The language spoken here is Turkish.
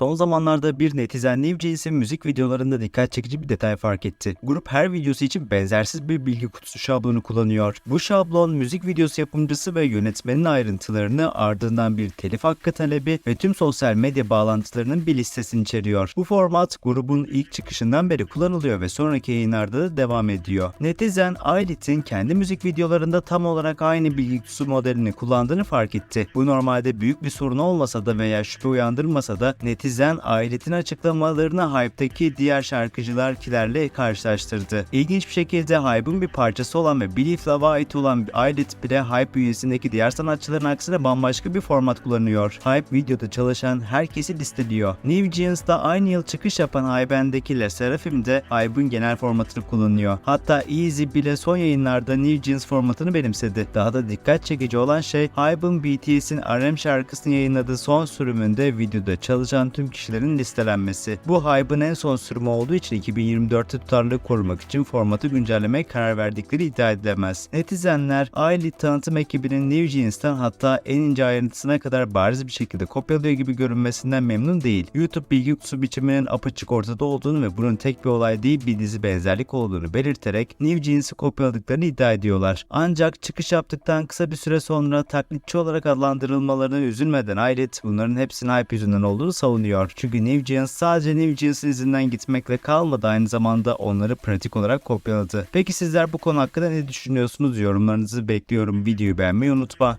Son zamanlarda bir netizen New Jeans'in müzik videolarında dikkat çekici bir detay fark etti. Grup her videosu için benzersiz bir bilgi kutusu şablonu kullanıyor. Bu şablon müzik videosu yapımcısı ve yönetmenin ayrıntılarını ardından bir telif hakkı talebi ve tüm sosyal medya bağlantılarının bir listesini içeriyor. Bu format grubun ilk çıkışından beri kullanılıyor ve sonraki yayınlarda da devam ediyor. Netizen Ailit'in kendi müzik videolarında tam olarak aynı bilgi kutusu modelini kullandığını fark etti. Bu normalde büyük bir sorun olmasa da veya şüphe uyandırmasa da netizen Ailit'in açıklamalarını Hype'daki diğer şarkıcılarkilerle karşılaştırdı. İlginç bir şekilde Hype'ın bir parçası olan ve Belief Love'a ait olan Ailit bile Hype üyesindeki diğer sanatçıların aksine bambaşka bir format kullanıyor. Hype videoda çalışan herkesi listeliyor. New Jeans'da aynı yıl çıkış yapan Hype'deki Le Seraphim de Hype'ın genel formatını kullanıyor. Hatta Easy bile son yayınlarda New Jeans formatını benimsedi. Daha da dikkat çekici olan şey Hype'ın BTS'in RM şarkısını yayınladığı son sürümünde videoda çalışan tüm kişilerin listelenmesi. Bu Hype'ın en son sürümü olduğu için 2024'te tutarlılığı korumak için formatı güncellemeye karar verdikleri iddia edilemez. Netizenler Ailey tanıtım ekibinin New Jeans'ten hatta en ince ayrıntısına kadar bariz bir şekilde kopyalıyor gibi görünmesinden memnun değil. YouTube bilgi kutusu biçiminin apaçık ortada olduğunu ve bunun tek bir olay değil bir dizi benzerlik olduğunu belirterek New Jeans'i kopyaladıklarını iddia ediyorlar. Ancak çıkış yaptıktan kısa bir süre sonra taklitçi olarak adlandırılmalarına üzülmeden Aylet bunların hepsinin hype yüzünden olduğunu savunuyor. Çünkü New Jeans sadece New Jeans'in izinden gitmekle kalmadı aynı zamanda onları pratik olarak kopyaladı. Peki sizler bu konu hakkında ne düşünüyorsunuz? Yorumlarınızı bekliyorum. Videoyu beğenmeyi unutma.